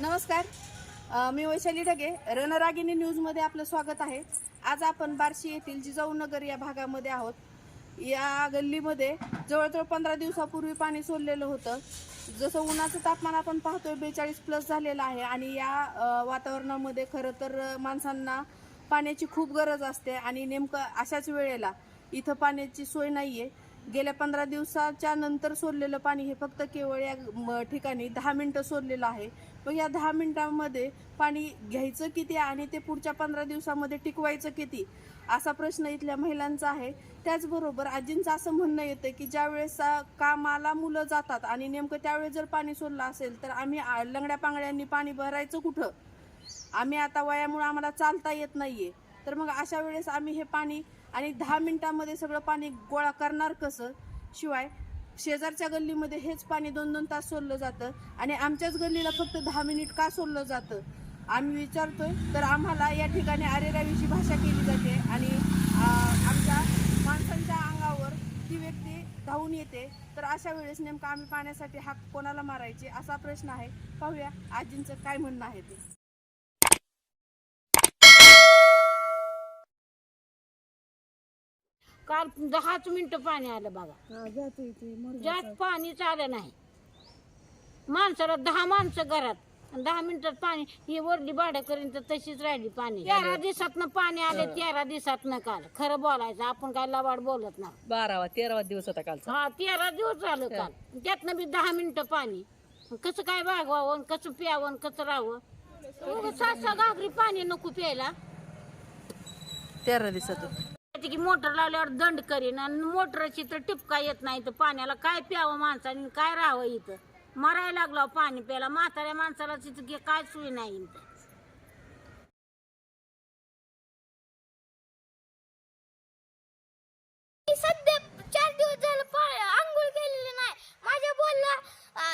नमस्कार. मी वैशाली ढगे. रणरागिनी न्यूजमध्ये आपलं स्वागत आहे. आज आपण बार्शी येथील जिजाऊ नगर या भागामध्ये आहोत. या गल्लीमध्ये जवळजवळ पंधरा दिवसापूर्वी पाणी सोडलेलं होतं. जसं उन्हाचं तापमान आपण पाहतोय बेचाळीस प्लस झालेलं आहे आणि या वातावरणामध्ये खरं तर माणसांना पाण्याची खूप गरज असते आणि नेमकं अशाच वेळेला इथं पाण्याची सोय नाही आहे गेल्या पंधरा दिवसाच्या नंतर सोडलेलं पाणी हे फक्त केवळ या ठिकाणी दहा मिनटं सोडलेलं आहे. मग या दहा मिनिटांमध्ये पाणी घ्यायचं किती आणि ते पुढच्या पंधरा दिवसामध्ये टिकवायचं किती असा प्रश्न इथल्या महिलांचा आहे. त्याचबरोबर आजींचं असं म्हणणं येतं की ज्या वेळेस कामाला मुलं जातात आणि नेमकं त्यावेळेस जर पाणी सोडलं असेल तर आम्ही आ- लंगड्या पांगड्यांनी पाणी भरायचं कुठं? आम्ही आता वयामुळे आम्हाला चालता येत नाहीये. तर मग अशा वेळेस आम्ही हे पाणी आणि दहा मिनिटांमध्ये सगळं पाणी गोळा करणार कसं? शिवाय शेजारच्या गल्लीमध्ये हेच पाणी दोन दोन तास सोडलं जातं आणि आमच्याच गल्लीला फक्त दहा मिनिट का सोडलं जातं? आम्ही विचारतोय तर आम्हाला या ठिकाणी आरेरावीची भाषा केली जाते आणि आमच्या माणसांच्या अंगावर ती व्यक्ती धावून येते. तर अशा वेळेस नेमकं आम्ही पाण्यासाठी हाक कोणाला मारायचे असा प्रश्न आहे. पाहूया आजींचं काय म्हणणं आहे ते. काल दहाच मिनिटं पाणी आलं बघा. जास्त पाणीच आलं नाही. माणसाला दहा माणसं घरात. आणि दहा मिनिटात पाणी ही वरली भाड्या करीन तर तशीच राहिली पाणी. तेरा दिवसातनं पाणी आले तेरा दिवसातनं काल. खरं बोलायचं आपण काय लबाड बोलत ना बारावा तेरावा दिवस होता कालचा. हा तेरा दिवस झालं काल. त्यातनं बी दहा मिनिटं पाणी. कसं काय भागवावं आणि कसं प्यावं आणि कसं राहावं? उगाच सात सहा घागरी पाणी नको प्यायला. तेरा दिवसात की मोटर लावल्यावर दंड करीन आणि मोटरची तर टिपका येत नाही तर पाण्याला काय प्यावं माणसाने काय राहावं इथं? मरायला लागलो पाणी प्यायला. म्हाताऱ्या माणसाला तिथं काय सोय नाही इथं. सध्या चार दिवस झालं पा- आंघोळ केलेली नाही. माझ्या बोलला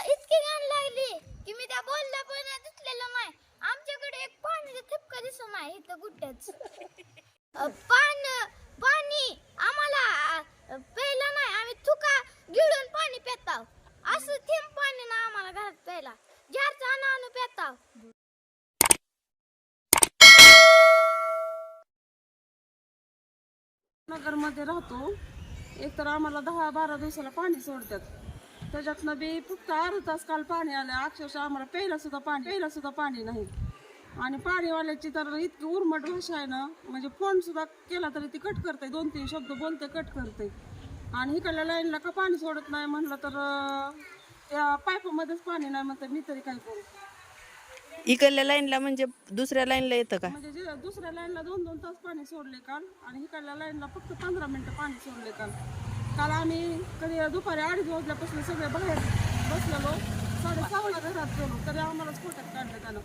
इतकी घाण लागली की मी त्या बोलला पण दिसलेलं नाही. आमच्याकडे एक पाण्याचा ठिपका दिसून आहे इथं गुट्ट्याच अं, पान पाणी आम्हाला अं, प्यायला नाही आम्ही थुका गिळून पाणी पिताव असं थेंब पाणी ना आम्हाला घरात प्यायला जारचा आणू आणू पिताव नगरमध्ये राहतो. एक तर आम्हाला दहा बारा दिवसाला पाणी सोडतात. त्याच्यातनं बी फक्त अर्धा तास काल पाणी आलं. अक्षरशः आम्हाला प्यायला सुद्धा पाणी प्यायला सुद्धा पाणी नाही. आणि पाणीवाल्याची तर इतकी उर्मट भाषा आहे ना म्हणजे फोन सुद्धा केला तरी ती कट करते. दोन तीन शब्द बोलते कट करते. आणि इकडल्या लाईनला का पाणी सोडत नाही म्हणलं तर त्या पाईपामध्येच पाणी नाही म्हणतं. मी तरी काय करू? इकडल्या लाईनला म्हणजे दुसऱ्या लाईनला येतं का? म्हणजे जे दुसऱ्या लाईनला दोन दोन तास पाणी सोडले काल आणि इकडल्या लाईनला फक्त पंधरा मिनिटं पाणी सोडले काल. काल आम्ही कधी दुपारी अडीच वाजल्यापासून सगळे बाहेर बसलेलो. साडेसहा वाजता घरात गेलो तरी आम्हाला स्फोटक काढलं त्यानं.